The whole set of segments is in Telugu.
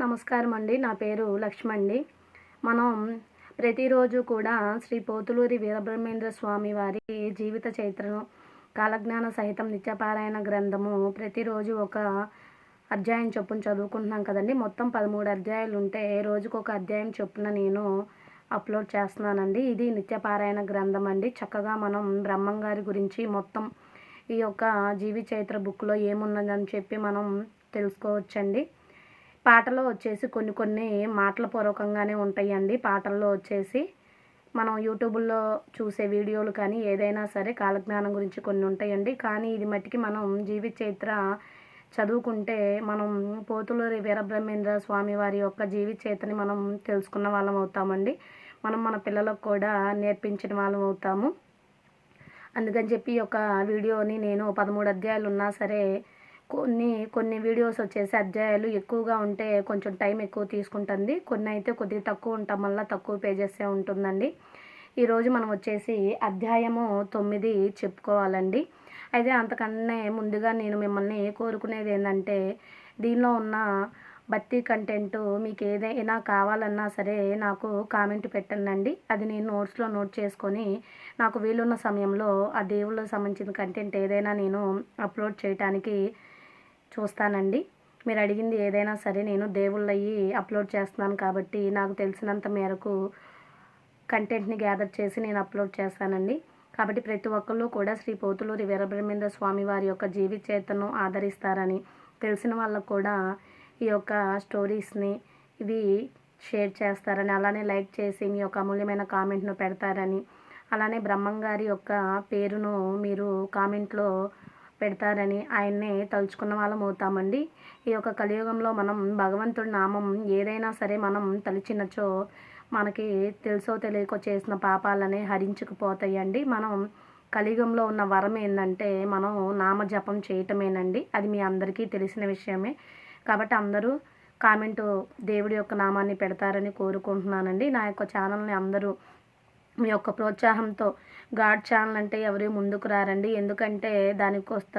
నమస్కారం అండి నా పేరు లక్ష్మి మనం ప్రతిరోజు కూడా శ్రీ పోతులూరి వీరబ్రహ్మేంద్ర స్వామి వారి జీవిత చరిత్రను కాలజ్ఞాన సహితం నిత్యపారాయణ గ్రంథము ప్రతిరోజు ఒక అధ్యాయం చొప్పున చదువుకుంటున్నాం కదండి. మొత్తం పదమూడు అధ్యాయాలు ఉంటే రోజుకు ఒక అధ్యాయం చొప్పున నేను అప్లోడ్ చేస్తున్నానండి. ఇది నిత్యపారాయణ గ్రంథం అండి చక్కగా మనం బ్రహ్మంగారి గురించి మొత్తం ఈ యొక్క జీవి చరిత్ర బుక్లో ఏమున్నదని చెప్పి మనం తెలుసుకోవచ్చండి. పాటలో వచ్చేసి కొన్ని కొన్ని మాటల పూర్వకంగానే ఉంటాయండి. పాటల్లో వచ్చేసి మనం యూట్యూబ్లో చూసే వీడియోలు కానీ ఏదైనా సరే కాలజ్ఞానం గురించి కొన్ని ఉంటాయండి. కానీ ఇది మట్టికి మనం జీవిత చరిత్ర చదువుకుంటే మనం పోతులూరి వీరబ్రహ్మేంద్ర స్వామి వారి యొక్క జీవిత చరిత్రని మనం తెలుసుకున్న వాళ్ళం అవుతామండి. మనం మన పిల్లలకు కూడా నేర్పించిన వాళ్ళం అవుతాము. అందుకని చెప్పి ఈ యొక్క వీడియోని నేను పదమూడు అధ్యాయాలు ఉన్నా సరే కొన్ని కొన్ని వీడియోస్ వచ్చేసి అధ్యాయాలు ఎక్కువగా ఉంటే కొంచెం టైం ఎక్కువ తీసుకుంటుంది. కొన్ని అయితే కొద్దిగా తక్కువ ఉండటం వల్ల తక్కువ పేజెస్ ఉంటుందండి. ఈరోజు మనం వచ్చేసి అధ్యాయము తొమ్మిది చెప్పుకోవాలండి. అయితే అంతకన్నా ముందుగా నేను మిమ్మల్ని కోరుకునేది ఏంటంటే దీనిలో ఉన్న భక్తి కంటెంట్ మీకు ఏదైనా కావాలన్నా సరే నాకు కామెంట్ పెట్టండి అది నేను నోట్స్లో నోట్ చేసుకొని నాకు వీలున్న సమయంలో ఆ దేవుళ్ళకి సంబంధించిన కంటెంట్ ఏదైనా నేను అప్లోడ్ చేయడానికి చూస్తానండి. మీరు అడిగింది ఏదైనా సరే నేను దేవుళ్ళయ్యి అప్లోడ్ చేస్తున్నాను కాబట్టి నాకు తెలిసినంత మేరకు కంటెంట్ని గ్యాదర్ చేసి నేను అప్లోడ్ చేస్తానండి. కాబట్టి ప్రతి ఒక్కళ్ళు కూడా శ్రీ పోతులూరి వీరబ్రహ్మేంద్ర స్వామి వారి యొక్క జీవిత చేతను ఆదరిస్తారని తెలిసిన వాళ్ళకు కూడా ఈ యొక్క స్టోరీస్ని ఇవి షేర్ చేస్తారని అలానే లైక్ చేసి మీ యొక్క అమూల్యమైన కామెంట్ను పెడతారని అలానే బ్రహ్మం గారి యొక్క పేరును మీరు కామెంట్లో పెడతారని ఆయన్నే తలుచుకున్న వాళ్ళం అవుతామండి. ఈ యొక్క కలియుగంలో మనం భగవంతుడి నామం ఏదైనా సరే మనం తలిచినచో మనకి తెలుసో తెలియకో చేసిన పాపాలనే హరించుకుపోతాయండి. మనం కలియుగంలో ఉన్న వరం ఏంటంటే మనం నామజపం చేయటమేనండి. అది మీ అందరికీ తెలిసిన విషయమే. కాబట్టి అందరూ కామెంటు దేవుడి యొక్క నామాన్ని పెడతారని కోరుకుంటున్నానండి. నా యొక్క ఛానల్ని అందరూ మీ యొక్క ప్రోత్సాహంతో గాడ్ ఛానల్ అంటే ఎవరు ముందుకు రారండి. ఎందుకంటే దానికి వస్త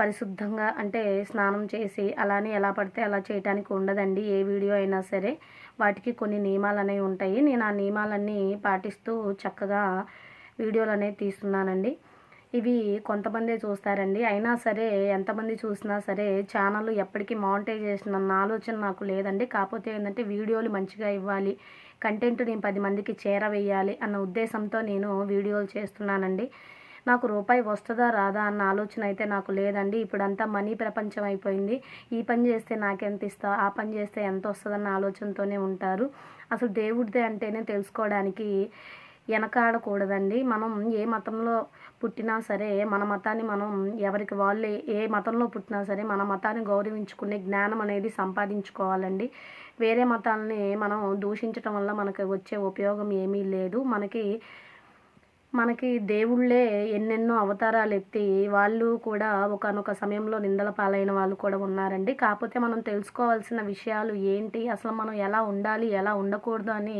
పరిశుద్ధంగా అంటే స్నానం చేసి అలానే ఎలా పడితే అలా చేయటానికి ఉండదండి. ఏ వీడియో అయినా సరే వాటికి కొన్ని నియమాలు అనేవి ఉంటాయి. నేను ఆ నియమాలన్నీ పాటిస్తూ చక్కగా వీడియోలు అనేవి తీస్తున్నానండి. ఇవి కొంతమందే చూస్తారండి. అయినా సరే ఎంతమంది చూసినా సరే ఛానల్ ఎప్పటికీ మానిటైజేషన్ అన్న ఆలోచన నాకు లేదండి. కాకపోతే ఏంటంటే వీడియోలు మంచిగా ఇవ్వాలి. కంటెంట్ నేను పది మందికి చేరవేయాలి అన్న ఉద్దేశంతో నేను వీడియోలు చేస్తున్నానండి. నాకు రూపాయి వస్తుందా రాదా అన్న ఆలోచన అయితే నాకు లేదండి. ఇప్పుడంతా మనీ ప్రపంచం అయిపోయింది. ఈ పని చేస్తే నాకెంత ఇస్తా ఆ పని చేస్తే ఎంత వస్తుందన్న ఆలోచనతోనే ఉంటారు. అసలు దేవుడిదే అంటేనే తెలుసుకోవడానికి వెనకాడకూడదండి. మనం ఏ మతంలో పుట్టినా సరే మన మతాన్ని మనం ఎవరికి వాళ్ళే ఏ మతంలో పుట్టినా సరే మన మతాన్ని గౌరవించుకునే జ్ఞానం అనేది సంపాదించుకోవాలండి. వేరే మతాలని మనం దూషించటం వల్ల మనకి వచ్చే ఉపయోగం ఏమీ లేదు. మనకి మనకి దేవుళ్ళే ఎన్నెన్నో అవతారాలు ఎత్తి వాళ్ళు కూడా ఒకనొక సమయంలో నిందల పాలైన వాళ్ళు కూడా ఉన్నారండి. కాకపోతే మనం తెలుసుకోవాల్సిన విషయాలు ఏంటి? అసలు మనం ఎలా ఉండాలి? ఎలా ఉండకూడదు అని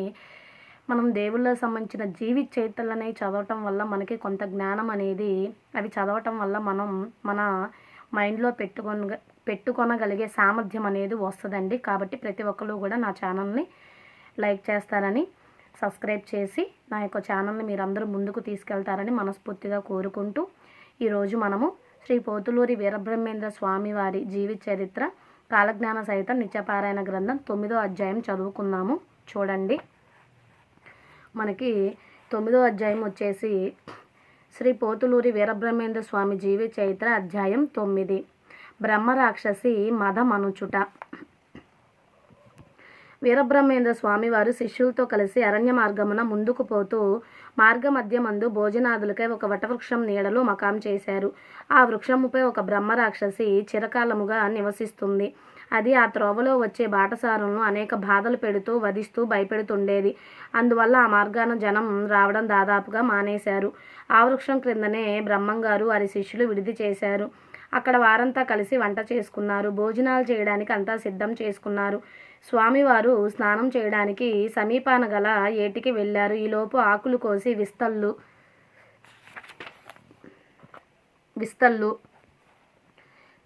మనం దేవుళ్ళకి సంబంధించిన జీవిత చరిత్రలనే చదవటం వల్ల మనకి కొంత జ్ఞానం అనేది అవి చదవటం వల్ల మనం మన మైండ్లో పెట్టుకొని పెట్టుకొనగలిగే సామర్థ్యం అనేది వస్తుందండి. కాబట్టి ప్రతి ఒక్కరు కూడా నా ఛానల్ని లైక్ చేస్తారని సబ్స్క్రైబ్ చేసి నా యొక్క ఛానల్ని మీరందరూ ముందుకు తీసుకెళ్తారని మనస్ఫూర్తిగా కోరుకుంటూ ఈరోజు మనము శ్రీ పోతులూరి వీరబ్రహ్మేంద్ర స్వామివారి జీవిత చరిత్ర కాలజ్ఞాన సహితం నిత్యపారాయణ గ్రంథం తొమ్మిదో అధ్యాయం చదువుకున్నాము. చూడండి. మనకి తొమ్మిదో అధ్యాయం వచ్చేసి శ్రీ పోతులూరి వీరబ్రహ్మేంద్ర స్వామి జీవి చరిత్ర అధ్యాయం తొమ్మిది. బ్రహ్మరాక్షసి మదమనుచుట. వీరబ్రహ్మేంద్ర స్వామి వారు శిష్యులతో కలిసి అరణ్య మార్గమున ముందుకు పోతూ మార్గ మధ్యమందు భోజనాదులకై ఒక వటవృక్షం నీడలో మకాం చేశారు. ఆ వృక్షముపై ఒక బ్రహ్మరాక్షసి చిరకాలముగా నివసిస్తుంది. అది ఆ త్రోవలో వచ్చే బాటసారులను అనేక బాధలు పెడుతూ వధిస్తూ భయపెడుతుండేది. అందువల్ల ఆ మార్గాన జనం రావడం దాదాపుగా మానేశారు. ఆ వృక్షం క్రిందనే బ్రహ్మంగారు వారి శిష్యులు విడిది చేశారు. అక్కడ వారంతా కలిసి వంట చేసుకున్నారు. భోజనాలు చేయడానికి అంతా సిద్ధం చేసుకున్నారు. స్వామివారు స్నానం చేయడానికి సమీపాన గల ఏటికి వెళ్ళారు. ఈలోపు ఆకులు కోసి విస్తళ్ళు విస్తళ్ళు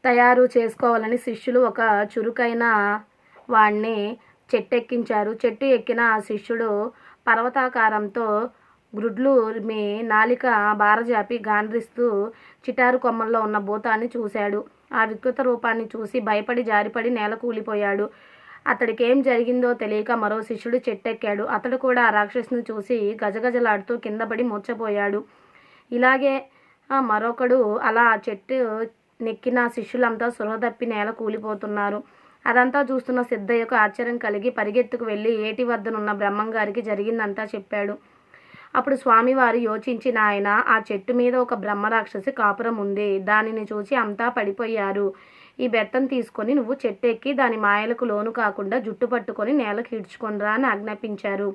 తయారు చేసుకోవాలని శిష్యులు ఒక చురుకైన వాణ్ణి చెట్టెక్కించారు. చెట్టు ఎక్కిన శిష్యుడు పర్వతాకారంతో గ్రుడ్లు మీ నాలిక బారజాపి గాండ్రిస్తూ చిటారు కొమ్మల్లో ఉన్న భూతాన్ని చూశాడు. ఆ వికృత రూపాన్ని చూసి భయపడి జారిపడి నేల కూలిపోయాడు. అతడికి ఏం జరిగిందో తెలియక మరో శిష్యుడు చెట్టెక్కాడు. అతడు కూడా ఆ రాక్షసుని చూసి గజగజలాడుతూ కిందపడి మూర్చపోయాడు ఇలాగే మరొకడు అలా చెట్టు నెక్కిన శిష్యులంతా సృహ తప్పి నేల కూలిపోతున్నారు. అదంతా చూస్తున్న సిద్ధయ్యకు ఆశ్చర్యం కలిగి పరిగెత్తుకు వెళ్ళి ఏటి వద్దనున్న బ్రహ్మంగారికి జరిగిందంతా చెప్పాడు. అప్పుడు స్వామివారు యోచించిన ఆయన ఆ చెట్టు మీద ఒక బ్రహ్మరాక్షసి కాపురం ఉంది. దానిని చూసి అంతా పడిపోయారు. ఈ బెత్తం తీసుకొని నువ్వు చెట్టు ఎక్కి దాని మాయలకు లోను కాకుండా జుట్టు పట్టుకొని నేలకు ఈడ్చుకొనిరా అని ఆజ్ఞాపించారు.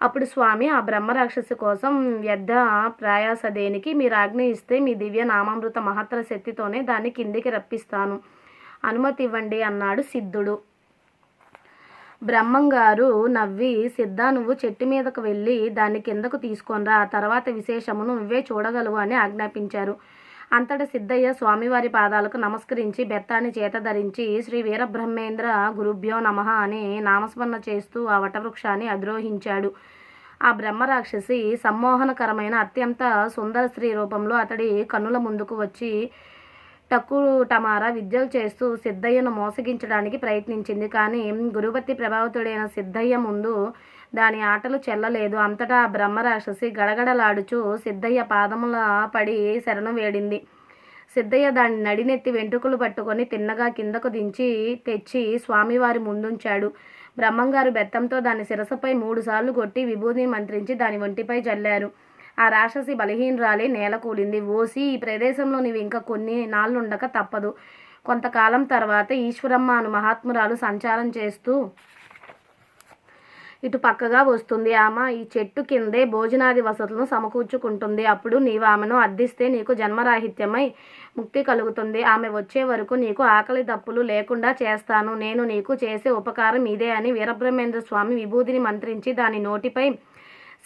అప్పుడు స్వామి ఆ బ్రహ్మరాక్షసి కోసం వ్యర్థ ప్రయాస దేనికి మీరు ఆజ్ఞ ఇస్తే మీ దివ్య నామామృత మహత్తర శక్తితోనే దాన్ని కిందికి రప్పిస్తాను. అనుమతి ఇవ్వండి అన్నాడు సిద్ధుడు. బ్రహ్మంగారు నవ్వి సిద్ధ నువ్వు చెట్టు మీదకు వెళ్ళి దాన్ని కిందకు తీసుకొనిరా. తర్వాత విశేషమును నువ్వే చూడగలవు అని ఆజ్ఞాపించారు. అంతట సిద్ధయ్య స్వామివారి పాదాలకు నమస్కరించి బెత్తాన్ని చేత ధరించి శ్రీ వీరబ్రహ్మేంద్ర గురుభ్యో నమ అని నామస్మరణ చేస్తూ ఆ వటవృక్షాన్ని అధిరోహించాడు. ఆ బ్రహ్మరాక్షసి సమ్మోహనకరమైన అత్యంత సుందర స్త్రీ రూపంలో అతడి కన్నుల ముందుకు వచ్చి టక్కు టమారా విద్యలు చేస్తూ సిద్ధయ్యను మోసగించడానికి ప్రయత్నించింది. కానీ గురుపతి ప్రభావితుడైన సిద్ధయ్య ముందు దాని ఆటలు చెల్లలేదు. అంతటా బ్రహ్మరాక్షసి గడగడలాడుచు సిద్ధయ్య పాదముల పడి శరణు వేడింది. సిద్ధయ్య దాని నడినెత్తి వెంట్రుకలు పట్టుకొని తిన్నగా కిందకు దించి తెచ్చి స్వామివారి ముందుంచాడు. బ్రహ్మంగారు బెత్తంతో దాని శిరసపై మూడుసార్లు కొట్టి విభూతిని మంత్రించి దాని ఒంటిపై చల్లారు ఆ రాక్షసి బలహీనరాలి నేల కూలింది. ఓసి ఈ ప్రదేశంలో నీవు ఇంకా కొన్ని నాళ్ళుండక తప్పదు. కొంతకాలం తర్వాత ఈశ్వరమ్మ అను మహాత్మురాలు సంచారం చేస్తూ ఇటు పక్కగా వస్తుంది ఆమె. ఈ చెట్టు కిందే భోజనాది వసతులను సమకూర్చుకుంటుంది. అప్పుడు నీవు ఆమెను అద్దిస్తే నీకు జన్మరాహిత్యమై ముక్తి కలుగుతుంది. ఆమె వచ్చే వరకు నీకు ఆకలి దప్పులు లేకుండా చేస్తాను. నేను నీకు చేసే ఉపకారం ఇదే అని వీరబ్రహ్మేంద్ర స్వామి విభూతిని మంత్రించి దాని నోటిపై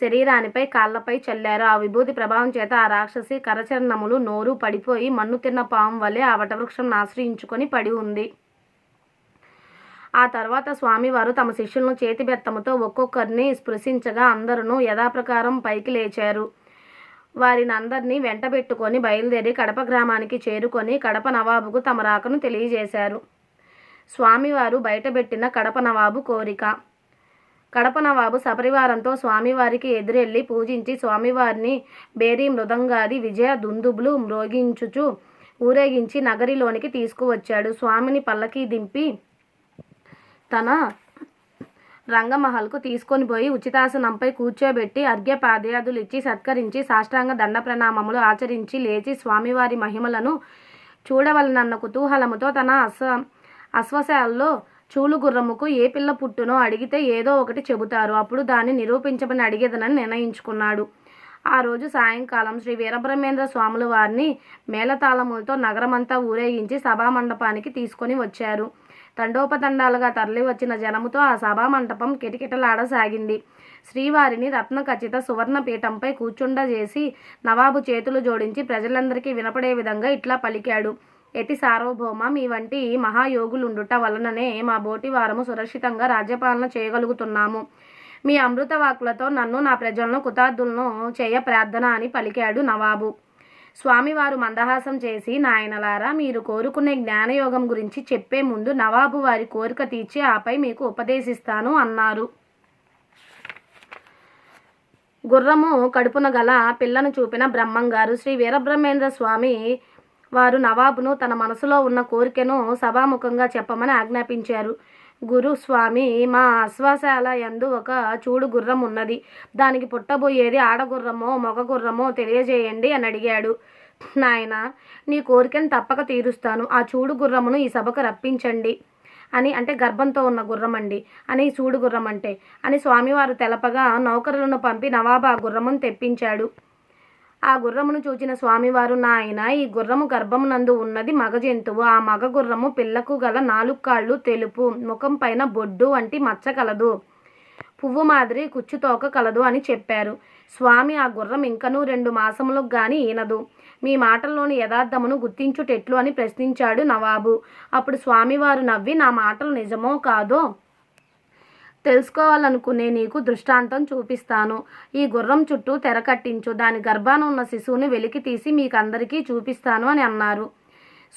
శరీరానిపై కాళ్ళపై చల్లారు. ఆ విభూతి ప్రభావం చేత ఆ రాక్షసి కరచరణములు నోరు పడిపోయి మన్ను తిన్న పాము వలె ఆ వటవృక్షం ఆశ్రయించుకొని పడి ఉంది. ఆ తర్వాత స్వామివారు తమ శిష్యులను చేతిబెత్తముతో ఒక్కొక్కరిని స్పృశించగా అందరూ యథాప్రకారం పైకి లేచారు. వారిని అందరినీ వెంటబెట్టుకొని బయలుదేరి కడప గ్రామానికి చేరుకొని కడప నవాబుకు తమ రాకను తెలియజేశారు. స్వామివారు బయటపెట్టిన కడప నవాబు కోరిక. కడప నవాబు సపరివారంతో స్వామివారికి ఎదురెళ్ళి పూజించి స్వామివారిని బేరీ మృదంగాది విజయ దుందుబులు మ్రోగించుచు ఊరేగించి నగరిలోనికి తీసుకువచ్చాడు. స్వామిని పల్లకి దింపి తన రంగమహల్కు తీసుకొని పోయి ఉచితాసనంపై కూర్చోబెట్టి అర్ఘ్య పాదయాదులు ఇచ్చి సత్కరించి సాష్టాంగ దండ ప్రణామములు ఆచరించి లేచి స్వామివారి మహిమలను చూడవలనన్న కుతూహలముతో తన అస అశ్వశాల్లో చూలు గుర్రముకు ఏ పిల్ల పుట్టునో అడిగితే ఏదో ఒకటి చెబుతారు. అప్పుడు దాన్ని నిరూపించమని అడిగేదనని నిర్ణయించుకున్నాడు. ఆ రోజు సాయంకాలం శ్రీ వీరబ్రహ్మేంద్ర స్వాముల వారిని మేళతాళములతో నగరమంతా ఊరేగించి సభామండపానికి తీసుకొని వచ్చారు. తండోపతండాలుగా తరలి వచ్చిన జనముతో ఆ సభా మంటపం కిటకిటలాడసాగింది. శ్రీవారిని రత్న ఖచ్చిత సువర్ణ పీఠంపై కూర్చుండజేసి నవాబు చేతులు జోడించి ప్రజలందరికీ వినపడే విధంగా ఇట్లా పలికాడు. ఎతి సార్వభౌమ మీ వంటి మహాయోగులుండుట వలననే మా బోటి వారము సురక్షితంగా రాజ్యపాలన చేయగలుగుతున్నాము. మీ అమృత వాక్కులతో నన్ను నా ప్రజలను కుతార్థులను చేయ ప్రార్థన అని పలికాడు నవాబు. స్వామివారు మందహాసం చేసి నాయనలారా మీరు కోరుకునే జ్ఞానయోగం గురించి చెప్పే ముందు నవాబు వారి కోరిక తీర్చి ఆపై మీకు ఉపదేశిస్తాను అన్నారు. గుర్రము కడుపున గల పిల్లను చూపిన బ్రహ్మంగారు శ్రీ వీరబ్రహ్మేంద్ర స్వామి వారు నవాబును తన మనసులో ఉన్న కోరికను సభాముఖంగా చెప్పమని ఆజ్ఞాపించారు. గురుస్వామి మా అశ్వాసాల యందు ఒక చూడు గుర్రం ఉన్నది. దానికి పుట్టబోయేది ఆడగుర్రమో మగ గుర్రమో తెలియజేయండి అని అడిగాడు. నాయన నీ కోరికను తప్పక తీరుస్తాను. ఆ చూడు గుర్రమును ఈ సభకు రప్పించండి అని అంటే గర్భంతో ఉన్న గుర్రం అండి అని చూడు గుర్రం అంటే అని స్వామివారు తెలపగా నౌకరులను పంపి నవాబు ఆ గుర్రమును తెప్పించాడు. ఆ గుర్రమును చూచిన స్వామివారు నాయన ఈ గుర్రము గర్భమునందు ఉన్నది మగ జంతువు. ఆ మగ గుర్రము పిల్లకు గల నాలుగు కాళ్ళు తెలుపు ముఖం పైన బొడ్డు వంటి మచ్చ కలదు. పువ్వు మాదిరి కుచ్చుతోక కలదు అని చెప్పారు. స్వామి ఆ గుర్రం ఇంకనూ రెండు మాసములకు గాని ఈనదు. మీ మాటల్లోని యథార్థమును గుర్తించుటెట్లు అని ప్రశ్నించాడు నవాబు. అప్పుడు స్వామివారు నవ్వి నా మాటలు నిజమో కాదో? తెలుసుకోవాలనుకునే నీకు దృష్టాంతం చూపిస్తాను. ఈ గుర్రం చుట్టూ తెర కట్టించు. దాని గర్భాన ఉన్న శిశువుని వెలికి తీసి మీకందరికీ చూపిస్తాను అని అన్నారు.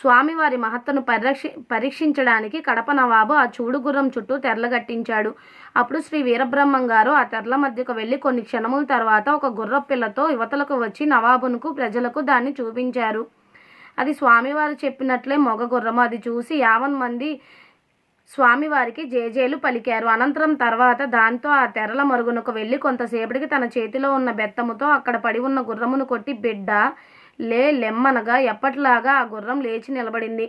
స్వామివారి మహత్తను పరిరక్షి పరీక్షించడానికి కడప నవాబు ఆ చూడు గుర్రం చుట్టూ తెరలు కట్టించాడు. అప్పుడు శ్రీ వీరబ్రహ్మం గారు ఆ తెరల మధ్యకు వెళ్ళి కొన్ని క్షణముల తర్వాత ఒక గుర్ర పిల్లతో యువతలకు వచ్చి నవాబునకు ప్రజలకు దాన్ని చూపించారు. అది స్వామివారు చెప్పినట్లే మొగ గుర్రము. అది చూసి యావన్ మంది స్వామివారికి జేజేలు పలికారు. అనంతరం తర్వాత దాంతో ఆ తెరల మరుగునకు వెళ్ళి కొంతసేపటికి తన చేతిలో ఉన్న బెత్తముతో అక్కడ పడి ఉన్న గుర్రమును కొట్టి బిడ్డ లే లెమ్మనగా ఎప్పటిలాగా ఆ గుర్రం లేచి నిలబడింది.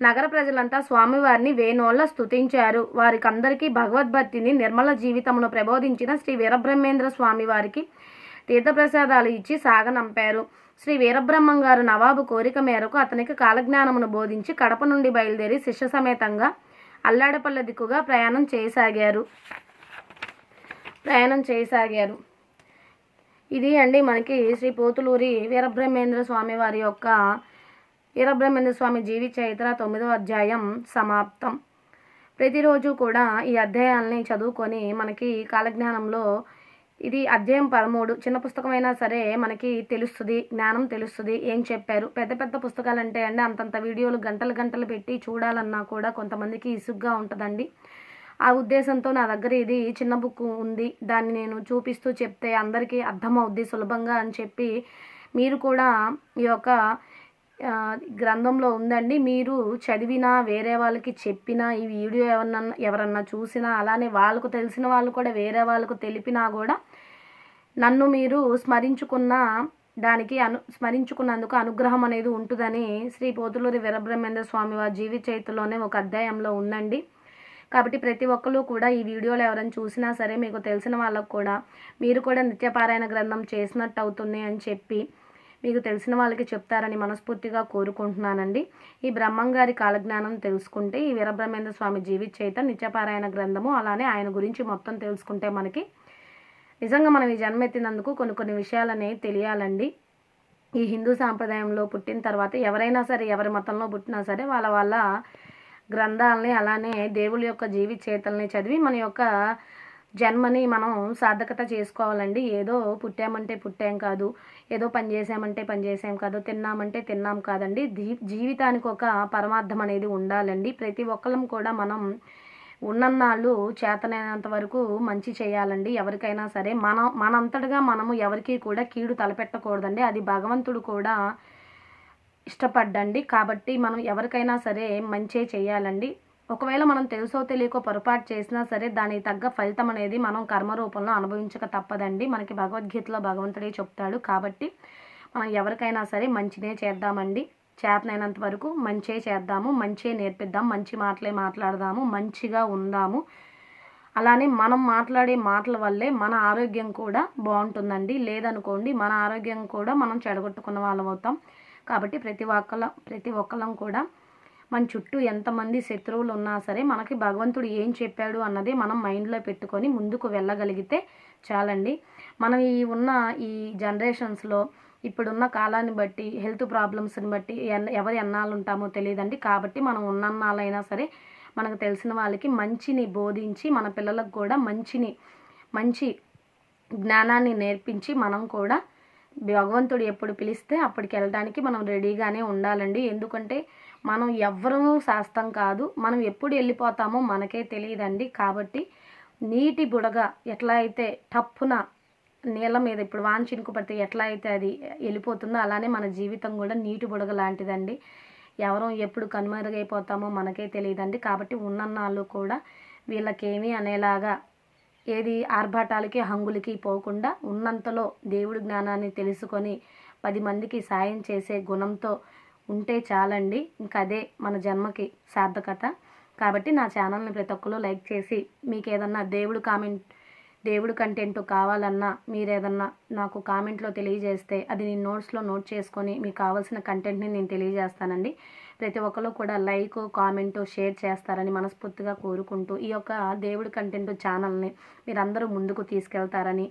నగర ప్రజలంతా స్వామివారిని వేణోళ్ళ స్థుతించారు వారికందరికీ భగవద్భక్తిని నిర్మల జీవితమును ప్రబోధించిన శ్రీ వీరబ్రహ్మేంద్ర స్వామివారికి తీర్థప్రసాదాలు ఇచ్చి సాగనంపారు. శ్రీ వీరబ్రహ్మం గారు నవాబు కోరిక మేరకు అతనికి కాలజ్ఞానమును బోధించి కడప నుండి బయలుదేరి శిష్య సమేతంగా అల్లాడపల్ల దిక్కుగా ప్రయాణం చేయసాగారు. ప్రయాణం చేయసాగారు. ఇది అండి మనకి శ్రీ పోతులూరి వీరబ్రహ్మేంద్ర స్వామి వారి యొక్క వీరబ్రహ్మేంద్ర స్వామి జీవి చరిత్ర తొమ్మిదవ అధ్యాయం సమాప్తం. ప్రతిరోజు కూడా ఈ అధ్యాయాల్ని చదువుకొని మనకి కాలజ్ఞానంలో ఇది అధ్యాయం పదమూడు. చిన్న పుస్తకమైనా సరే మనకి తెలుస్తుంది జ్ఞానం తెలుస్తుంది ఏం చెప్పారు. పెద్ద పెద్ద పుస్తకాలు అంటే అండి అంతంత వీడియోలు గంటలు గంటలు పెట్టి చూడాలన్నా కూడా కొంతమందికి ఇసుగ్గా ఉంటుందండి. ఆ ఉద్దేశంతో నా దగ్గర ఇది చిన్న బుక్ ఉంది. దాన్ని నేను చూపిస్తూ చెప్తే అందరికీ అర్థమవుద్ది సులభంగా అని చెప్పి మీరు కూడా ఈ యొక్క గ్రంథంలో ఉందండి. మీరు చదివినా వేరే వాళ్ళకి చెప్పినా ఈ వీడియో ఎవరన్నా ఎవరన్నా చూసినా అలానే వాళ్ళకు తెలిసిన వాళ్ళు కూడా వేరే వాళ్ళకు తెలిపినా కూడా నన్ను మీరు స్మరించుకున్న దానికి అను స్మరించుకున్నందుకు అనుగ్రహం అనేది ఉంటుందని శ్రీ పోతులూరి వీరబ్రహ్మేంద్ర స్వామి వారి జీవిత చైతులోనే ఒక అధ్యాయంలో ఉందండి. కాబట్టి ప్రతి ఒక్కరు కూడా ఈ వీడియోలు ఎవరైనా చూసినా సరే మీకు తెలిసిన వాళ్ళకు కూడా మీరు కూడా నిత్యపారాయణ గ్రంథం చేసినట్టు అవుతుంది అని చెప్పి మీకు తెలిసిన వాళ్ళకి చెప్తారని మనస్ఫూర్తిగా కోరుకుంటున్నానండి. ఈ బ్రహ్మంగారి కాలజ్ఞానం తెలుసుకుంటే ఈ వీరబ్రహ్మేంద్ర స్వామి జీవిత చైత నిత్యపారాయణ గ్రంథము అలానే ఆయన గురించి మొత్తం తెలుసుకుంటే మనకి నిజంగా మనం ఈ జన్మెత్తినందుకు కొన్ని కొన్ని విషయాలనే తెలియాలండి. ఈ హిందూ సాంప్రదాయంలో పుట్టిన తర్వాత ఎవరైనా సరే ఎవరి మతంలో పుట్టినా సరే వాళ్ళ వాళ్ళ గ్రంథాలని అలానే దేవుళ్ళ యొక్క జీవిత చేతల్ని చదివి మన యొక్క జన్మని మనం సార్థకత చేసుకోవాలండి. ఏదో పుట్టామంటే పుట్టాం కాదు ఏదో పని చేసామంటే పని చేసాం కాదు తిన్నామంటే తిన్నాం కాదండి. జీ- జీవితానికి ఒక పరమార్థం అనేది ఉండాలండి. ప్రతి ఒక్కరం కూడా మనం ఉన్నన్నాళ్ళు చేతనైనంత వరకు మంచి చేయాలండి. ఎవరికైనా సరే మనం మనంతటగా మనము ఎవరికి కూడా కీడు తలపెట్టకూడదండి. అది భగవంతుడు కూడా ఇష్టపడ్డండి. కాబట్టి మనం ఎవరికైనా సరే మంచే చేయాలండి. ఒకవేళ మనం తెలుసో తెలియకో పొరపాటు చేసినా సరే దానికి తగ్గ ఫలితం అనేది మనం కర్మ రూపంలో అనుభవించక తప్పదండి. మనకి భగవద్గీతలో భగవంతుడే చెప్తాడు. కాబట్టి మనం ఎవరికైనా సరే మంచినే చేద్దామండి. చేతనైనంత వరకు మంచే చేద్దాము మంచే నేర్పిద్దాం మంచి మాటలే మాట్లాడదాము మంచిగా ఉందాము. అలానే మనం మాట్లాడే మాటల వల్లే మన ఆరోగ్యం కూడా బాగుంటుందండి. లేదనుకోండి మన ఆరోగ్యం కూడా మనం చెడగొట్టుకున్న వాళ్ళం అవుతాం. కాబట్టి ప్రతి ఒక్కల ప్రతి ఒక్కళ్ళం కూడా మన చుట్టూ ఎంతమంది శత్రువులు ఉన్నా సరే మనకి భగవంతుడు ఏం చెప్పాడు అన్నది మనం మైండ్లో పెట్టుకొని ముందుకు వెళ్ళగలిగితే చాలండి. మనం ఈ ఉన్న ఈ జనరేషన్స్లో ఇప్పుడున్న కాలాన్ని బట్టి హెల్త్ ప్రాబ్లమ్స్ని బట్టి ఎన్- ఎవరు ఎన్నాళ్ళు ఉంటామో తెలియదండి. కాబట్టి మనం ఉన్నన్నాళ్ళైనా సరే మనకు తెలిసిన వాళ్ళకి మంచిని బోధించి మన పిల్లలకు కూడా మంచిని మంచి జ్ఞానాన్ని నేర్పించి మనం కూడా భగవంతుడు ఎప్పుడు పిలిస్తే అప్పటికి వెళ్ళడానికి మనం రెడీగానే ఉండాలండి. ఎందుకంటే మనం ఎవ్వరూ శాస్త్రం కాదు. మనం ఎప్పుడు వెళ్ళిపోతామో మనకే తెలియదండి. కాబట్టి నీటి బుడగ ఎట్లా అయితే టప్పున నీళ్ళ మీద ఇప్పుడు వాన చినుకు పడితే ఎట్లా అయితే అది వెళ్ళిపోతుందో అలానే మన జీవితం కూడా నీటి బుడగ లాంటిదండి. ఎవరో ఎప్పుడు కనుమరుగైపోతామో మనకే తెలియదండి. కాబట్టి ఉన్నన్నాళ్ళు కూడా వీళ్ళకేమీ అనేలాగా ఏది ఆర్భాటాలకి హంగులకి పోకుండా ఉన్నంతలో దేవుడి జ్ఞానాన్ని తెలుసుకొని పది మందికి సాయం చేసే గుణంతో ఉంటే చాలండి. ఇంకా అదే మన జన్మకి సార్థకత. కాబట్టి నా ఛానల్ని ప్రతి ఒక్కరు లైక్ చేసి మీకు ఏదన్నా దేవుడు కామెంట్ దేవుడు కంటెంట్ కావాలన్నా మీరు ఏదన్నా నాకు కామెంట్లో తెలియజేస్తే అది నేను నోట్స్లో నోట్ చేసుకొని మీకు కావాల్సిన కంటెంట్ని నేను తెలియజేస్తానండి. ప్రతి ఒక్కరు కూడా లైక్ కామెంట్ షేర్ చేస్తారని మనస్ఫూర్తిగా కోరుకుంటూ ఈ యొక్క దేవుడి కంటెంట్ ఛానల్ని మీరందరూ ముందుకు తీసుకెళ్తారని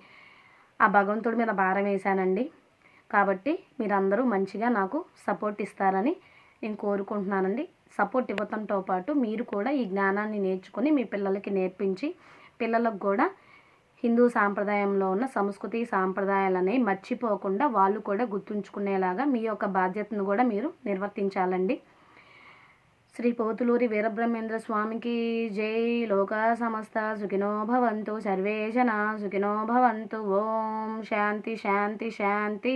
ఆ భగవంతుడి మీద భారం వేశానండి. కాబట్టి మీరందరూ మంచిగా నాకు సపోర్ట్ ఇస్తారని నేను కోరుకుంటున్నానండి. సపోర్ట్ ఇవ్వటంతో పాటు మీరు కూడా ఈ జ్ఞానాన్ని నేర్చుకొని మీ పిల్లలకి నేర్పించి పిల్లలకు కూడా హిందూ సాంప్రదాయంలో ఉన్న సంస్కృతి సాంప్రదాయాలని మర్చిపోకుండా వాళ్ళు కూడా గుర్తుంచుకునేలాగా మీ యొక్క బాధ్యతను కూడా మీరు నిర్వర్తించాలండి. శ్రీ పోతులూరి వీరబ్రహ్మేంద్ర స్వామికి జై. లోక సమస్త సుఖినో భవంతు సర్వే సుఖినో భవంతు. ఓం శాంతి శాంతి శాంతి.